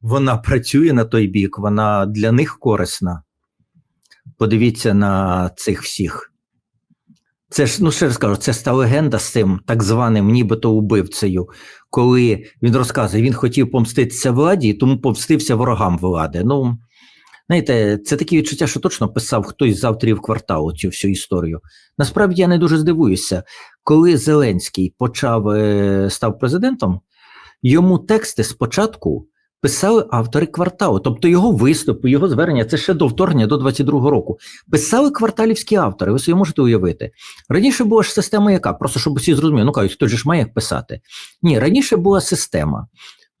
вона працює на той бік, вона для них корисна. Подивіться на цих всіх. Це ж, ну ще раз кажу, це ж та легенда з цим так званим нібито убивцею, коли він розказує, він хотів помститися владі, тому помстився ворогам влади. Ну, знаєте, це таке відчуття, що точно писав хтось з авторів кварталу цю всю історію. Насправді я не дуже здивуюся, коли Зеленський почав е, став президентом, йому тексти спочатку писали автори кварталу, тобто його виступи, його звернення, це ще до вторгнення до 22-го року. Писали кварталівські автори. Ви собі можете уявити. Раніше була ж система яка? Просто щоб усі зрозуміли, ну кажуть, хто ж має як писати. Ні, раніше була система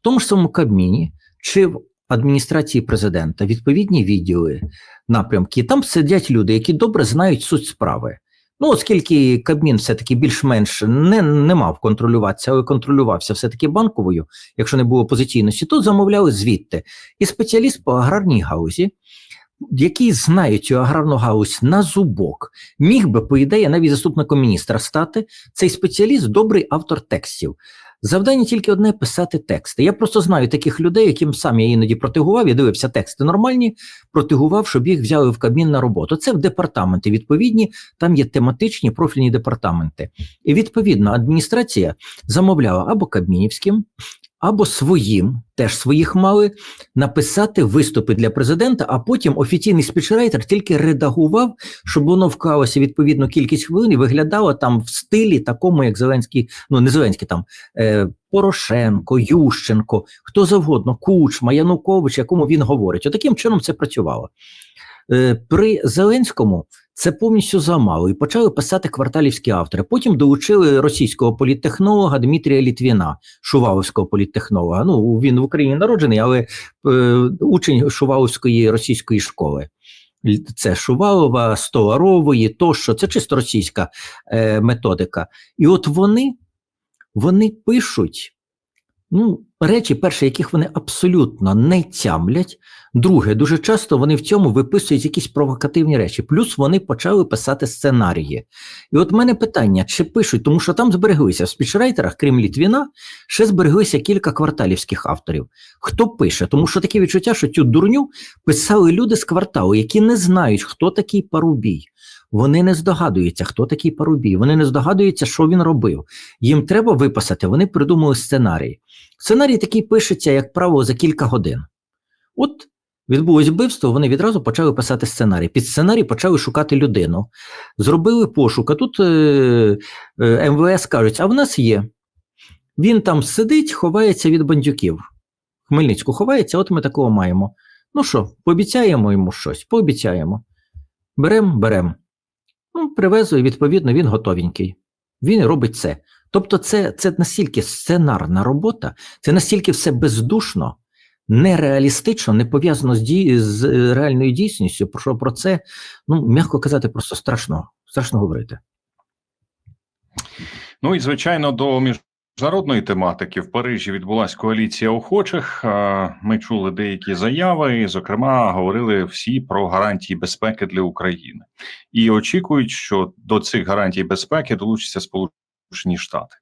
в тому ж самому Кабміні чи в адміністрації президента відповідні відділи, напрямки. Там сидять люди, які добре знають суть справи. Ну, оскільки Кабмін все-таки більш-менш не, не мав контролюватися, але контролювався все-таки банковою, якщо не було опозиційності, то замовляли звідти. І спеціаліст по аграрній гаузі, який знає цю аграрну галузь на зубок, міг би, по ідеї, навіть заступником міністра стати цей спеціаліст добрий автор текстів. Завдання тільки одне писати тексти. Я просто знаю таких людей, яким сам я іноді протигував, я дивився тексти нормальні, протигував, щоб їх взяли в Кабмін на роботу. Це в департаменти відповідні, там є тематичні профільні департаменти. І відповідно адміністрація замовляла або Кабмінівським, або своїм, теж своїх мали, написати виступи для президента, а потім офіційний спічрайтер тільки редагував, щоб воно вклалося відповідну кількість хвилин і виглядало там в стилі такому, як Зеленський, ну не Зеленський там. Е, Порошенко, Ющенко, хто завгодно, Кучма, Янукович, якому він говорить. Отаким чином це працювало. Е, При Зеленському це повністю замало і почали писати кварталівські автори. Потім долучили російського політтехнолога Дмитрія Літвіна, Шуваловського політтехнолога. Ну він в Україні народжений, але е, учень Шуваловської російської школи. Це Шувалова, Столарової, тощо, це чисто російська е, методика. І от вони, вони пишуть ну, речі, перше, яких вони абсолютно не тямлять. Друге, дуже часто вони в цьому виписують якісь провокативні речі. Плюс вони почали писати сценарії. І от в мене питання: чи пишуть, тому що там збереглися в спічрайтерах, крім Літвіна, ще збереглися кілька кварталівських авторів. Хто пише? Тому що таке відчуття, що цю дурню писали люди з кварталу, які не знають, хто такий Парубій. Вони не здогадуються, хто такий Парубій. Вони не здогадуються, що він робив. Їм треба виписати, вони придумали сценарій. Сценарій такий пишеться, як правило, за кілька годин. От відбулось вбивство, вони відразу почали писати сценарій. Під сценарій почали шукати людину. Зробили пошук. А тут е, е, МВС кажуть, а в нас є. Він там сидить, ховається від бандюків. Хмельницьку ховається, от ми такого маємо. Ну що, пообіцяємо йому щось, пообіцяємо. Берем, берем. Ну, привезу, і відповідно він готовенький. Він робить це. Тобто, це, це настільки сценарна робота, це настільки все бездушно, нереалістично, не пов'язано з, дій, з е, реальною дійсністю, про про це, ну, м'яко казати, просто страшно, страшно говорити. Ну і звичайно, до міжнародної тематики в Парижі відбулася коаліція охочих. Ми чули деякі заяви, і, зокрема, говорили всі про гарантії безпеки для України і очікують, що до цих гарантій безпеки долучаться Сполучені Штати.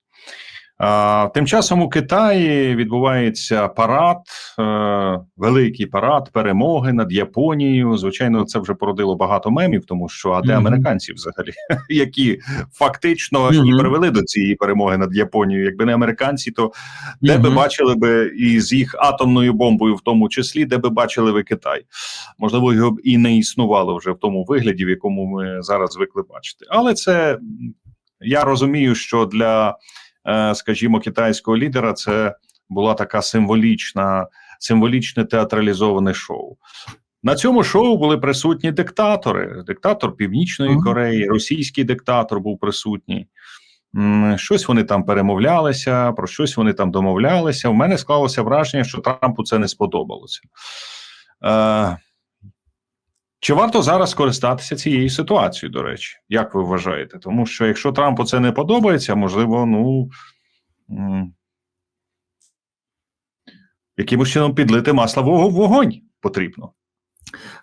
Тим часом у Китаї відбувається парад, е, великий парад перемоги над Японією. Звичайно, це вже породило багато мемів, тому що а де Мгм. американці взагалі, які фактично і привели до цієї перемоги над Японією. Якби не американці, то де би бачили би і з їх атомною бомбою, в тому числі, де би бачили ви Китай. Можливо, його б і не існувало вже в тому вигляді, в якому ми зараз звикли бачити. Але це я розумію, що для, скажімо, китайського лідера це була така символічна, символічне театралізоване шоу. На цьому шоу були присутні диктатори: диктатор Північної Кореї, російський диктатор був присутній. Щось вони там перемовлялися, про щось вони там домовлялися. У мене склалося враження, що Трампу це не сподобалося. Е, чи варто зараз скористатися цією ситуацією, до речі, як ви вважаєте? Тому що якщо Трампу це не подобається, можливо, ну якимось чином підлити масло в вогонь потрібно.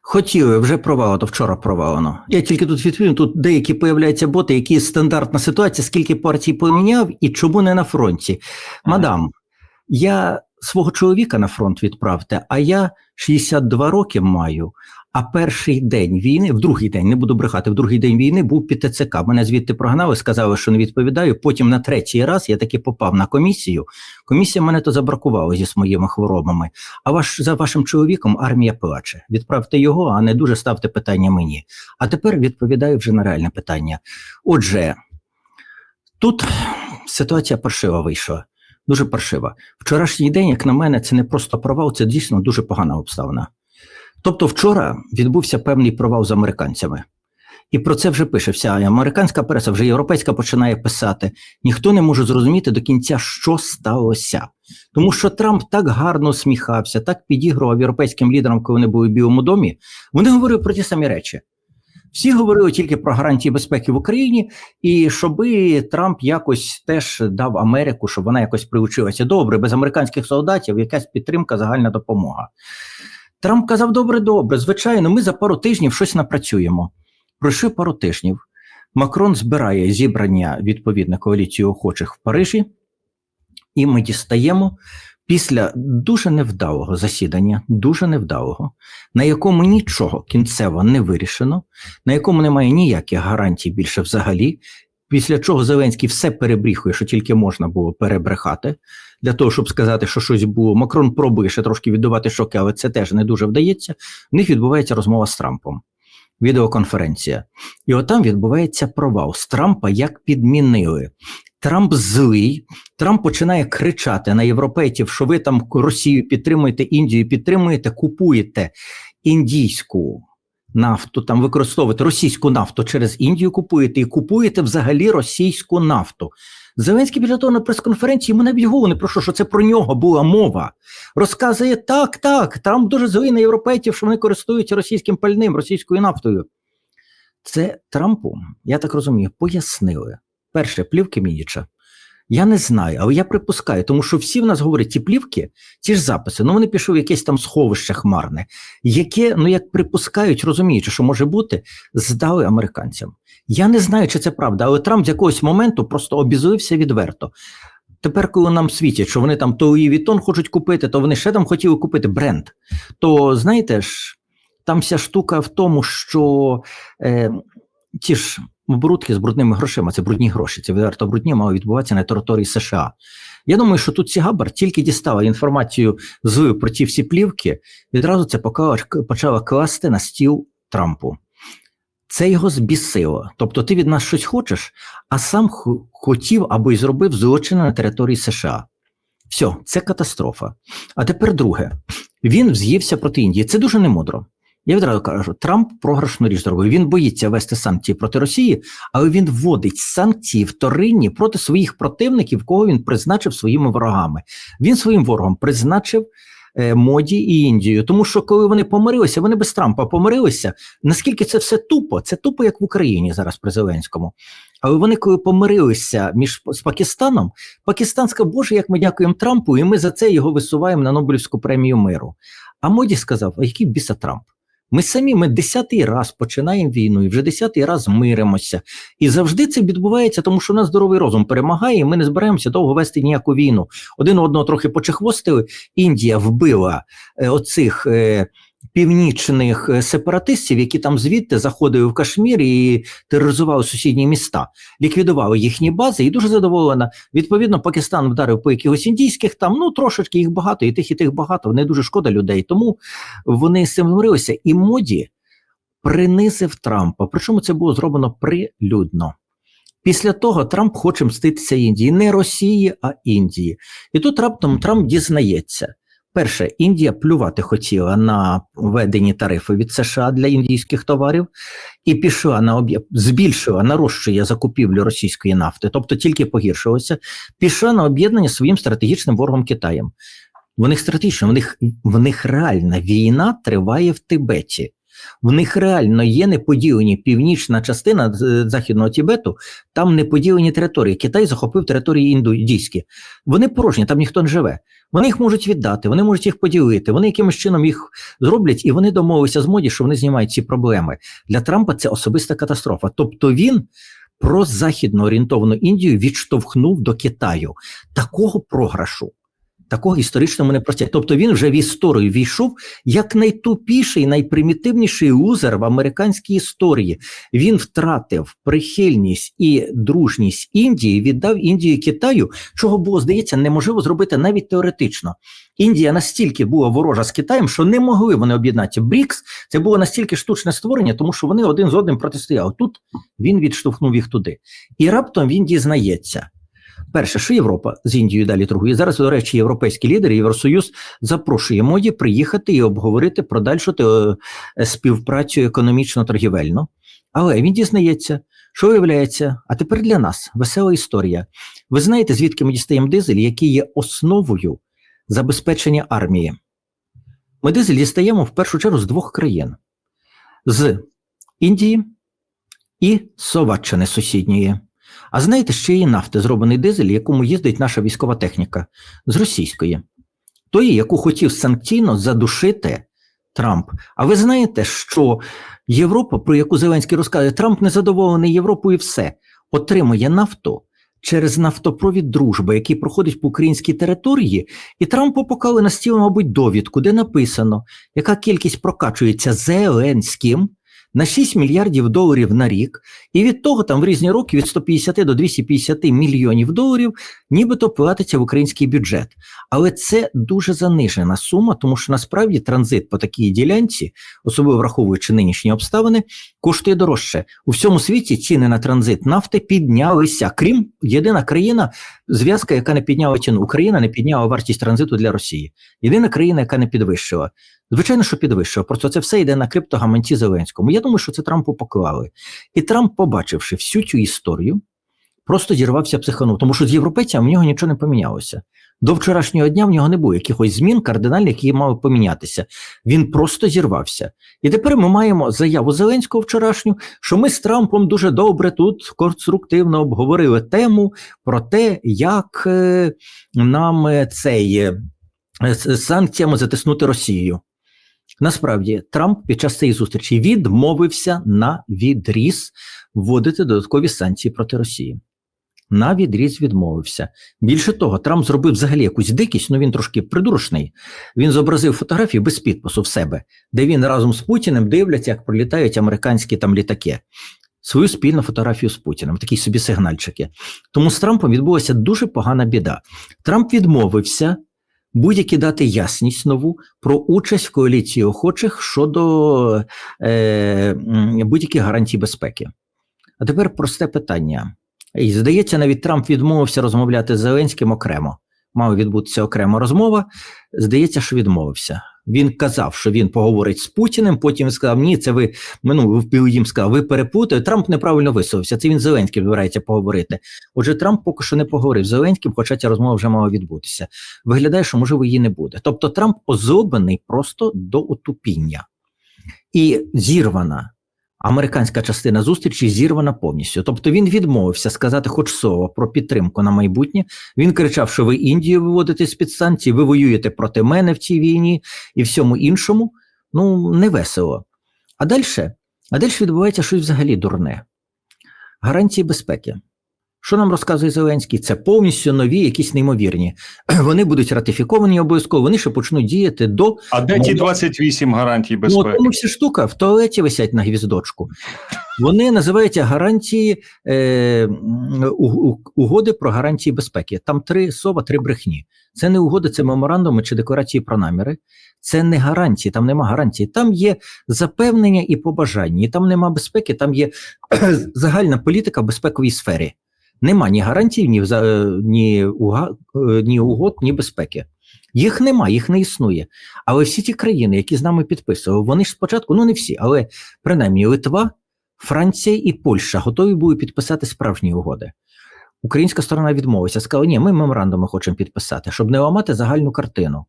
Хотіли, вже провалено, вчора провалено. Я тільки тут відповім, тут деякі появляються боти, які стандартна ситуація, скільки партій поміняв і чому не на фронті. Мадам, я свого чоловіка на фронт відправте, а я 62 роки маю. А перший день війни, в другий день, не буду брехати, в другий день війни був під ТЦК. Мене звідти прогнали, сказали, що не відповідаю. Потім на третій раз я таки попав на комісію. Комісія мене то забракувала зі своїми хворобами. А ваш за вашим чоловіком армія плаче. Відправте його, а не дуже ставте питання мені. А тепер відповідаю вже на реальне питання. Отже, тут ситуація паршива вийшла. Дуже паршива. Вчорашній день, як на мене, це не просто провал, це дійсно дуже погана обставина. Тобто, вчора відбувся певний провал з американцями. І про це вже пише вся американська преса, вже європейська починає писати. Ніхто не може зрозуміти до кінця, що сталося. Тому що Трамп так гарно усміхався, так підігрував європейським лідерам, коли вони були в Білому домі. Вони говорили про ті самі речі. Всі говорили тільки про гарантії безпеки в Україні, і щоби Трамп якось теж дав Америку, щоб вона якось приучилася. Добре, без американських солдатів якась підтримка, загальна допомога. Трамп казав: добре, добре, звичайно, ми за пару тижнів щось напрацюємо. Пройшли пару тижнів. Макрон збирає зібрання відповідно коаліції охочих в Парижі, і ми дістаємо після дуже невдалого засідання, дуже невдалого, на якому нічого кінцево не вирішено, на якому немає ніяких гарантій більше взагалі. Після чого Зеленський все перебріхує, що тільки можна було перебрехати, для того, щоб сказати, що щось було. Макрон пробує ще трошки віддавати шоки, але це теж не дуже вдається. В них відбувається розмова з Трампом, відеоконференція. І отам відбувається провал. З Трампа як підмінили. Трамп злий, Трамп починає кричати на європейців, що ви там Росію підтримуєте, Індію підтримуєте, купуєте індійську нафту, там використовуєте російську нафту через Індію купуєте і купуєте взагалі російську нафту. Зеленський після того на прес-конференції йому навіть голову не прошу, що це про нього була мова. Розказує так, так, Трамп дуже злий на європейців, що вони користуються російським пальним, російською нафтою. Це Трампу, я так розумію, пояснили. Перше, плівки Мініча. Я не знаю, але я припускаю, тому що всі в нас говорять, ті плівки, ті ж записи, ну вони пішли в якесь там сховище хмарне, яке, ну як припускають, розуміючи, що може бути, здали американцям. Я не знаю, чи це правда, але Трамп з якогось моменту просто обізлився відверто. Тепер, коли нам світять, що вони там то Луї Вітон хочуть купити, то вони ще там хотіли купити бренд. То знаєте ж, там вся штука в тому, що е, ті ж оборудки з брудними грошима, це брудні гроші, це відверто брудні, мали відбуватися на території США. Я думаю, що тут Сігабар тільки дістала інформацію з про ті всі плівки, відразу це почала класти на стіл Трампу. Це його збісило. Тобто ти від нас щось хочеш, а сам хотів або й зробив злочини на території США. Все, це катастрофа. А тепер друге. Він вз'ївся проти Індії. Це дуже немудро. Я відразу кажу, Трамп програшну річ зробив. Він боїться вести санкції проти Росії, але він вводить санкції вторинні проти своїх противників, кого він призначив своїми ворогами. Він своїм ворогом призначив е, моді і Індію. Тому що коли вони помирилися, вони без Трампа помирилися. Наскільки це все тупо? Це тупо, як в Україні зараз при Зеленському. Але вони, коли помирилися між з Пакистаном, Пакистан сказав, Боже, як ми дякуємо Трампу, і ми за це його висуваємо на Нобелівську премію миру. А моді сказав: а який біса Трамп? Ми самі ми десятий раз починаємо війну і вже десятий раз миримося. І завжди це відбувається, тому що у нас здоровий розум перемагає, і ми не збираємося довго вести ніяку війну. Один одного трохи почехвостили. Індія вбила е, оцих е, північних е, сепаратистів, які там звідти заходили в Кашмір і тероризували сусідні міста, ліквідували їхні бази і дуже задоволена. Відповідно, Пакистан вдарив по якихось індійських там, ну трошечки їх багато, і тих, і тих багато. Не дуже шкода людей. Тому вони з цим змирилися. І моді принизив Трампа. Причому це було зроблено прилюдно. Після того Трамп хоче мститися Індії, не Росії, а Індії. І тут раптом Трамп дізнається. Перше, Індія плювати хотіла на введені тарифи від США для індійських товарів і пішла на об'є... збільшила, нарощує закупівлю російської нафти, тобто тільки погіршилося, пішла на об'єднання своїм стратегічним ворогом Китаєм. В них стратегічно, в них, в них реальна війна триває в Тибеті. В них реально є неподілені північна частина е, західного Тібету, там неподілені території. Китай захопив території індійські. Вони порожні, там ніхто не живе. Вони їх можуть віддати, вони можуть їх поділити, вони якимось чином їх зроблять, і вони домовилися з моді, що вони знімають ці проблеми. Для Трампа це особиста катастрофа. Тобто він про західно орієнтовану Індію відштовхнув до Китаю. Такого програшу Такого історичному не простять. Тобто він вже в історію війшов як найтупіший, найпримітивніший лузер в американській історії. Він втратив прихильність і дружність Індії, віддав Індію Китаю, чого було здається неможливо зробити навіть теоретично. Індія настільки була ворожа з Китаєм, що не могли вони об'єднатися. Брікс це було настільки штучне створення, тому що вони один з одним протистояли. Тут він відштовхнув їх туди. І раптом він дізнається. Перше, що Європа з Індією далі торгує. Зараз, до речі, європейські лідери, Євросоюз запрошує моді приїхати і обговорити про дальшу е, співпрацю економічно-торгівельну. Але він дізнається, що виявляється, а тепер для нас весела історія. Ви знаєте, звідки ми дістаємо дизель, який є основою забезпечення армії? Ми дизель дістаємо в першу чергу з двох країн: з Індії і Словаччини сусідньої. А знаєте, ще є нафти, зроблений дизель, якому їздить наша військова техніка з російської, тої, яку хотів санкційно задушити Трамп. А ви знаєте, що Європа, про яку Зеленський розказує, Трамп незадоволений Європою і все, отримує нафту через нафтопровід дружби, який проходить по українській території, і Трампу поклали на стіл, мабуть, довідку, де написано, яка кількість прокачується Зеленським на 6 мільярдів доларів на рік, і від того там в різні роки від 150 до 250 мільйонів доларів нібито платиться в український бюджет. Але це дуже занижена сума, тому що насправді транзит по такій ділянці, особливо враховуючи нинішні обставини, коштує дорожче. У всьому світі ціни на транзит нафти піднялися. Крім єдина країна, зв'язка, яка не підняла ціну. Україна не підняла вартість транзиту для Росії. Єдина країна, яка не підвищила. Звичайно, що підвищила. Просто це все йде на криптогаманці Зеленському. Я думаю, що це Трампу поклали. І Трамп, побачивши всю цю історію, просто зірвався психанув, тому що з європейцями в нього нічого не помінялося. До вчорашнього дня в нього не було якихось змін кардинальних, які мали помінятися. Він просто зірвався. І тепер ми маємо заяву Зеленського вчорашню, що ми з Трампом дуже добре тут конструктивно обговорили тему про те, як е, нам е, цей е, санкціями затиснути Росію. Насправді, Трамп під час цієї зустрічі відмовився на відріз вводити додаткові санкції проти Росії. На відріз відмовився. Більше того, Трамп зробив взагалі якусь дикість, ну він трошки придурочний. Він зобразив фотографію без підпису в себе, де він разом з Путіним дивляться, як пролітають американські там літаки. Свою спільну фотографію з Путіним, такі собі сигнальчики. Тому з Трампом відбулася дуже погана біда. Трамп відмовився будь-які дати ясність нову про участь в коаліції охочих щодо е, будь-яких гарантій безпеки. А тепер просте питання. І здається, навіть Трамп відмовився розмовляти з Зеленським окремо. Мала відбутися окрема розмова. Здається, що відмовився. Він казав, що він поговорить з Путіним. Потім сказав: Ні, це ви ну, їм сказав, ви перепутали. Трамп неправильно висловився. Це він з Зеленським збирається поговорити. Отже, Трамп поки що не поговорив з Зеленським, хоча ця розмова вже мала відбутися. Виглядає, що можливо її не буде. Тобто Трамп озобаний просто до отупіння і зірвана. Американська частина зустрічі зірвана повністю. Тобто він відмовився сказати хоч слово про підтримку на майбутнє. Він кричав, що ви Індію виводите з під санкцій, ви воюєте проти мене в цій війні і всьому іншому. Ну, не весело. А далі, а далі відбувається щось взагалі дурне. Гарантії безпеки. Що нам розказує Зеленський? Це повністю нові, якісь неймовірні. Вони будуть ратифіковані обов'язково, вони ще почнуть діяти до А де ті 28 гарантій Ну, безпеки? тому вся штука в туалеті висять на гвіздочку. Вони називаються гарантії е, угоди про гарантії безпеки. Там три слова, три брехні. Це не угоди, це меморандуми чи декларації про наміри. Це не гарантії, там нема гарантії. Там є запевнення і побажання. І там нема безпеки, там є загальна політика в безпековій сфері. Нема ні гарантій, ні, е, ні, е, ні угод, ні безпеки. Їх нема, їх не існує. Але всі ті країни, які з нами підписували, вони ж спочатку, ну не всі, але принаймні Литва, Франція і Польща готові були підписати справжні угоди. Українська сторона відмовилася, сказала, ні, ми меморандуми хочемо підписати, щоб не ламати загальну картину.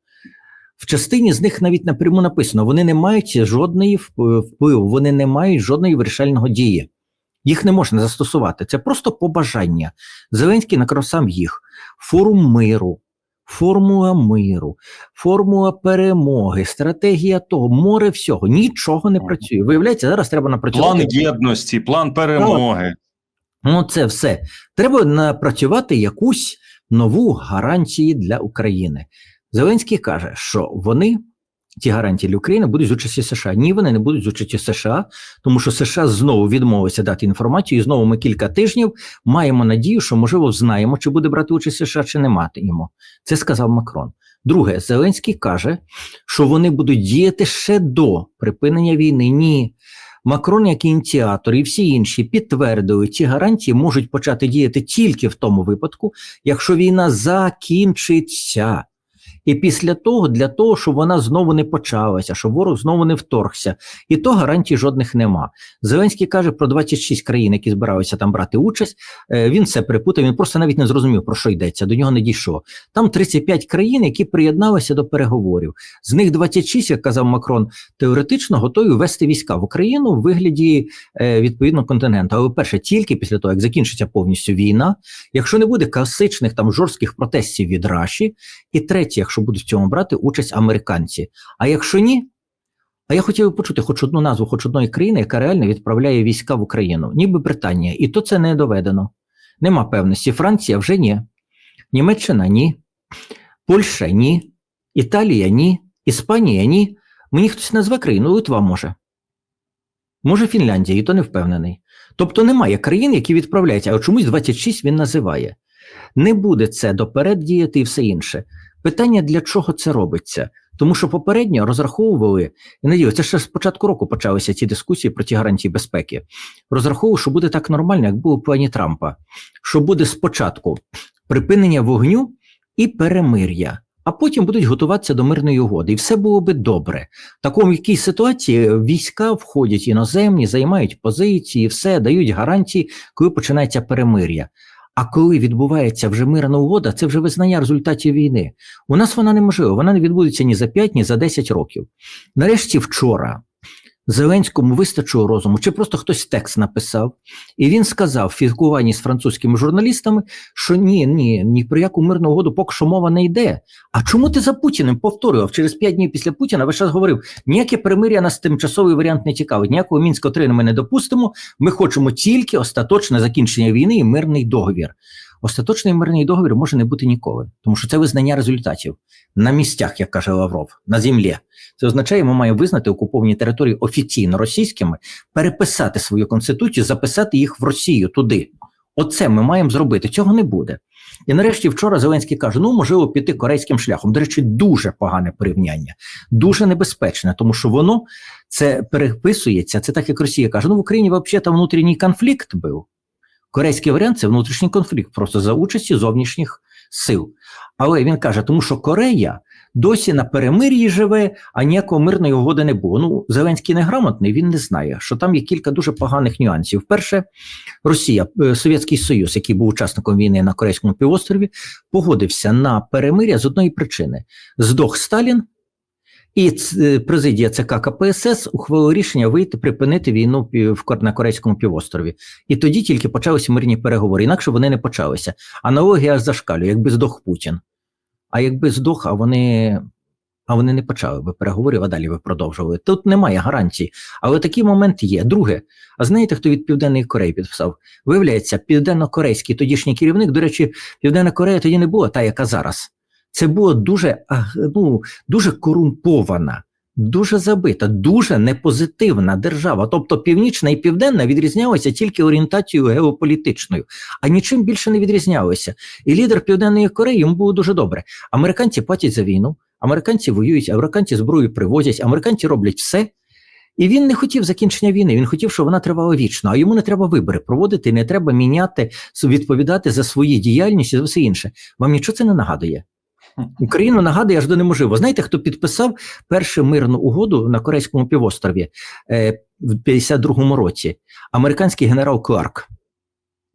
В частині з них навіть напряму написано: вони не мають жодної впливу, вони не мають жодної вирішального дії. Їх не можна застосувати. Це просто побажання. Зеленський накрав сам їх. Форум миру, формула миру, формула перемоги, стратегія того, море всього. Нічого не працює. Виявляється, зараз треба напрацювати. План єдності, план перемоги. Ну, це все. Треба напрацювати якусь нову гарантію для України. Зеленський каже, що вони, ті гарантії для України, будуть з участі США. Ні, вони не будуть з участі США, тому що США знову відмовиться дати інформацію, і знову ми кілька тижнів маємо надію, що можливо знаємо, чи буде брати участь США, чи не матимемо. Це сказав Макрон. Друге, Зеленський каже, що вони будуть діяти ще до припинення війни. Ні. Макрон, як ініціатор, і всі інші підтвердили, ці гарантії можуть почати діяти тільки в тому випадку, якщо війна закінчиться. І після того, для того, щоб вона знову не почалася, щоб ворог знову не вторгся. І то гарантій жодних нема. Зеленський каже про 26 країн, які збиралися там брати участь. Е, Він це припутав, він просто навіть не зрозумів, про що йдеться, до нього не дійшло. Там 35 країн, які приєдналися до переговорів. З них 26, як казав Макрон, теоретично готові ввести війська в Україну в вигляді е, відповідно континенту. Але перше, тільки після того, як закінчиться повністю війна, якщо не буде класичних там жорстких протестів від Раші, і третє, якщо будуть в цьому брати участь американці. А якщо ні, а я хотів би почути хоч одну назву, хоч одної країни, яка реально відправляє війська в Україну, ніби Британія, і то це не доведено. Нема певності. Франція вже ні, Німеччина ні, Польща ні, Італія ні, Іспанія ні. Мені хтось назве країну, Литва може. Може Фінляндія, і то не впевнений. Тобто немає країн, які відправляються, а чомусь 26 він називає. Не буде це доперед діяти і все інше. Питання, для чого це робиться? Тому що попередньо розраховували, і надію, це ще з початку року почалися ці дискусії про ті гарантії безпеки. Розраховували, що буде так нормально, як було в плані Трампа, що буде спочатку припинення вогню і перемир'я, а потім будуть готуватися до мирної угоди. І все було би добре. В такому якій ситуації війська входять іноземні, займають позиції, все дають гарантії, коли починається перемир'я. А коли відбувається вже мирна угода, це вже визнання результатів війни. У нас вона неможлива, вона не відбудеться ні за 5, ні за 10 років. Нарешті вчора Зеленському вистачило розуму, чи просто хтось текст написав, і він сказав в спілкуванні з французькими журналістами, що ні, ні, ні про яку мирну угоду поки що мова не йде. А чому ти за Путіним повторював через 5 днів після Путіна? весь час говорив, ніяке перемир'я нас тимчасовий варіант не цікавить, ніякого мінського 3 ми не допустимо. Ми хочемо тільки остаточне закінчення війни і мирний договір. Остаточний мирний договір може не бути ніколи, тому що це визнання результатів на місцях, як каже Лавров, на землі. Це означає, ми маємо визнати окуповані території офіційно російськими, переписати свою конституцію, записати їх в Росію туди. Оце ми маємо зробити. Цього не буде. І нарешті вчора Зеленський каже: ну можливо, піти корейським шляхом. До речі, дуже погане порівняння, дуже небезпечне, тому що воно це переписується. Це так, як Росія каже: ну в Україні взагалі там внутрішній конфлікт був. Корейський варіант це внутрішній конфлікт, просто за участі зовнішніх сил. Але він каже, тому що Корея досі на перемир'ї живе, а ніякого мирної угоди не було. Ну, Зеленський неграмотний, він не знає, що там є кілька дуже поганих нюансів. Перше, Росія, е, Совєтський Союз, який був учасником війни на Корейському півострові, погодився на перемир'я з одної причини: здох Сталін. І президія ЦК КПСС ухвалила рішення вийти припинити війну на Корейському півострові. І тоді тільки почалися мирні переговори. Інакше вони не почалися. Аналогія зашкалює, якби здох Путін. А якби здох, а вони, а вони не почали би переговорів, а далі би продовжували. Тут немає гарантій. Але такий момент є. Друге, а знаєте, хто від Південної Кореї підписав? Виявляється, південно-корейський тодішній керівник. До речі, Південна Корея тоді не була та, яка зараз. Це була дуже, ну, дуже корумпована, дуже забита, дуже непозитивна держава. Тобто Північна і Південна відрізнялися тільки орієнтацією геополітичною, а нічим більше не відрізнялися. І лідер Південної Кореї йому було дуже добре. Американці платять за війну, американці воюють, американці зброю привозять, американці роблять все. І він не хотів закінчення війни. Він хотів, щоб вона тривала вічно. А йому не треба вибори проводити, не треба міняти, відповідати за свої діяльність і за все інше. Вам нічого це не нагадує. Україну нагадує аж до неможливо. Знаєте, хто підписав першу мирну угоду на Корейському півострові е, в 52-му році? Американський генерал Кларк.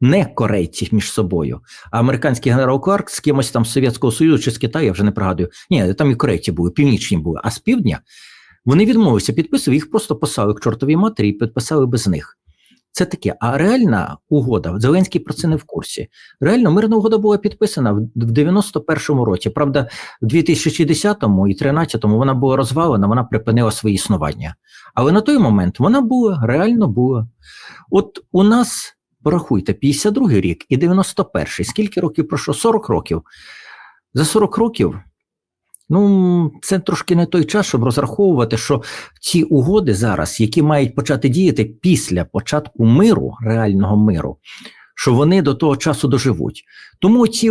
Не корейці між собою, а американський генерал Кларк з кимось там з Совєтського Союзу чи з Китаю, я вже не пригадую. Ні, там і корейці були, північні були, а з півдня вони відмовилися підписувати, їх просто послали к чортовій матері і підписали без них. Це таке. А реальна угода, Зеленський про це не в курсі. Реально, мирна угода була підписана в в 91-му році. Правда, в 2010-му і 2013-му вона була розвалена, вона припинила своє існування. Але на той момент вона була, реально була. От у нас, порахуйте, 52-й рік і 91-й. Скільки років пройшло? 40 років. За 40 років Ну, це трошки не той час, щоб розраховувати, що ці угоди зараз, які мають почати діяти після початку миру, реального миру, що вони до того часу доживуть. Тому оці,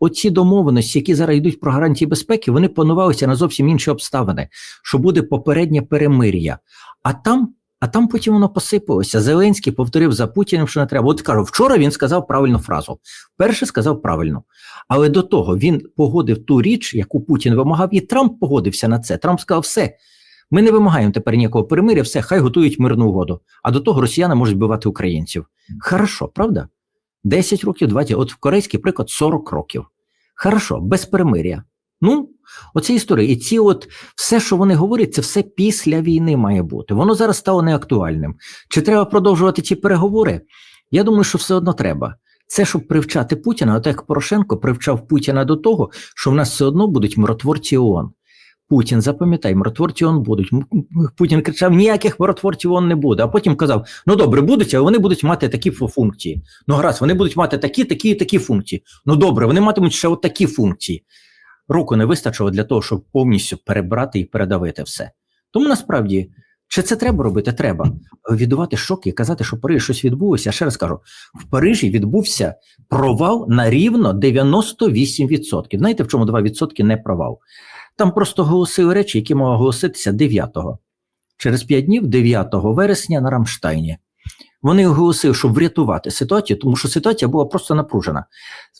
оці домовленості, які зараз йдуть про гарантії безпеки, вони планувалися на зовсім інші обставини, що буде попереднє перемир'я. А там, а там потім воно посипалося. Зеленський повторив за Путіним, що не треба. От кажу, вчора він сказав правильну фразу. Перше сказав правильно. Але до того він погодив ту річ, яку Путін вимагав, і Трамп погодився на це. Трамп сказав: все, ми не вимагаємо тепер ніякого перемиря, все, хай готують мирну угоду. А до того росіяни можуть вбивати українців. Хорошо, правда? 10 років, 20, от в корейський приклад 40 років. Хорошо, без перемиря. Ну, оце історія. І ці от все, що вони говорять, це все після війни має бути. Воно зараз стало неактуальним. Чи треба продовжувати ці переговори? Я думаю, що все одно треба. Це щоб привчати Путіна, от як Порошенко привчав Путіна до того, що в нас все одно будуть миротворці ООН. Путін, запам'ятай, миротворці ООН будуть. Путін кричав: ніяких миротворців ООН не буде. А потім казав: ну добре, будуть, але вони будуть мати такі функції. Ну гаразд, вони будуть мати такі, такі і такі функції. Ну добре, вони матимуть ще такі функції. Руку не вистачило для того, щоб повністю перебрати і передавити все. Тому насправді, чи це треба робити? Треба. Але віддавати шоки і казати, що в Парижі щось відбулося. Я ще раз кажу: в Парижі відбувся провал на рівно 98%. Знаєте, в чому 2% не провал? Там просто оголосили речі, які мали оголоситися 9-го. Через 5 днів, 9 вересня, на Рамштайні. Вони оголосили, щоб врятувати ситуацію, тому що ситуація була просто напружена.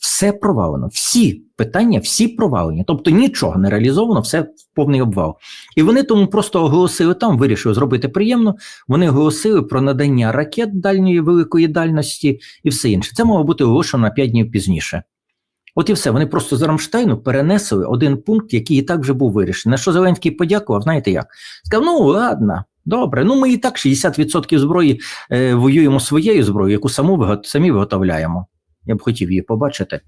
Все провалено, всі питання, всі провалені. Тобто нічого не реалізовано, все в повний обвал. І вони тому просто оголосили там, вирішили зробити приємно. Вони оголосили про надання ракет дальньої великої дальності і все інше. Це мало бути оголошено на 5 днів пізніше. От і все. Вони просто з Рамштайну перенесли один пункт, який і так вже був вирішений. На що Зеленський подякував, знаєте як? Сказав: ну ладно, добре, ну ми і так 60% зброї е, воюємо своєю зброєю, яку саму виго- самі виготовляємо. Я б хотів її побачити.